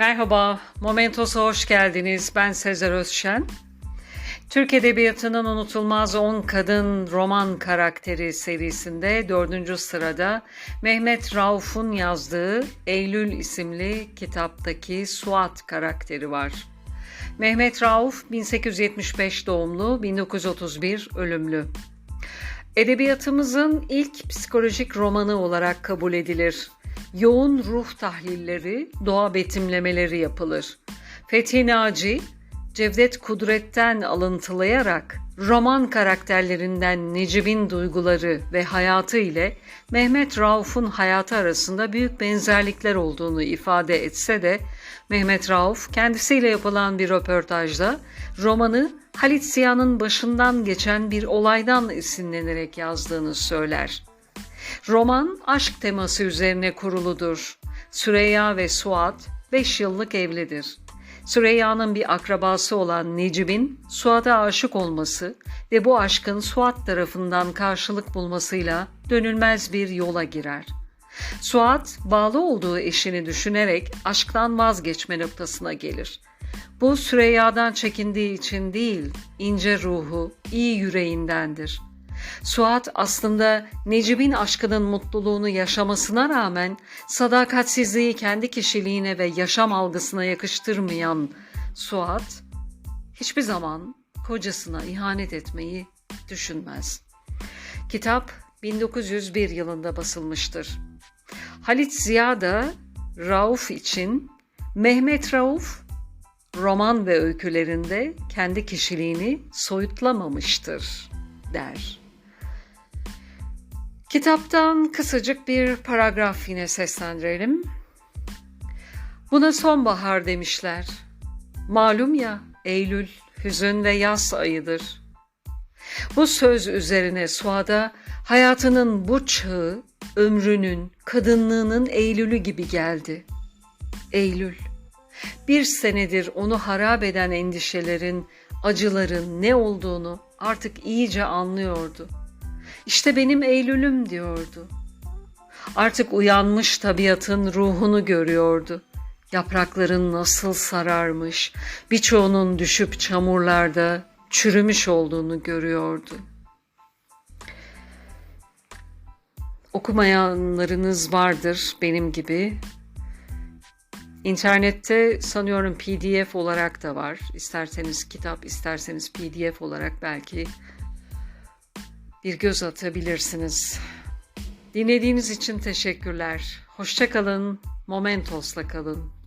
Merhaba, Momentos'a hoş geldiniz. Ben Sezer Özşen. Türk Edebiyatı'nın unutulmaz 10 kadın roman karakteri serisinde dördüncü sırada Mehmet Rauf'un yazdığı Eylül isimli kitaptaki Suat karakteri var. Mehmet Rauf 1875 doğumlu, 1931 ölümlü. Edebiyatımızın ilk psikolojik romanı olarak kabul edilir. Yoğun ruh tahlilleri, doğa betimlemeleri yapılır. Fethi Naci, Cevdet Kudret'ten alıntılayarak roman karakterlerinden Necip'in duyguları ve hayatı ile Mehmet Rauf'un hayatı arasında büyük benzerlikler olduğunu ifade etse de Mehmet Rauf kendisiyle yapılan bir röportajda romanı Halit Ziya'nın başından geçen bir olaydan esinlenerek yazdığını söyler. Roman aşk teması üzerine kuruludur. Süreyya ve Suat 5 yıllık evlidir. Süreyya'nın bir akrabası olan Necip'in Suat'a aşık olması ve bu aşkın Suat tarafından karşılık bulmasıyla dönülmez bir yola girer. Suat bağlı olduğu eşini düşünerek aşktan vazgeçme noktasına gelir. Bu Süreyya'dan çekindiği için değil, ince ruhu, iyi yüreğindendir. Suat aslında Necip'in aşkının mutluluğunu yaşamasına rağmen sadakatsizliği kendi kişiliğine ve yaşam algısına yakıştırmayan Suat hiçbir zaman kocasına ihanet etmeyi düşünmez. Kitap 1901 yılında basılmıştır. Halit Ziya da Rauf için Mehmet Rauf roman ve öykülerinde kendi kişiliğini soyutlamamıştır der. Kitaptan kısacık bir paragraf yine seslendirelim. Buna sonbahar demişler. Malum ya Eylül hüzün ve yaz ayıdır. Bu söz üzerine Suada hayatının bu çağı ömrünün, kadınlığının Eylül'ü gibi geldi. Eylül. Bir senedir onu harap eden endişelerin, acıların ne olduğunu artık iyice anlıyordu. İşte benim Eylül'üm diyordu. Artık uyanmış tabiatın ruhunu görüyordu. Yaprakların nasıl sararmış, birçoğunun düşüp çamurlarda çürümüş olduğunu görüyordu. Okumayanlarınız vardır benim gibi. İnternette sanıyorum PDF olarak da var. İsterseniz kitap, isterseniz PDF olarak belki bir göz atabilirsiniz. Dinlediğiniz için teşekkürler. Hoşçakalın, Momentos'la kalın.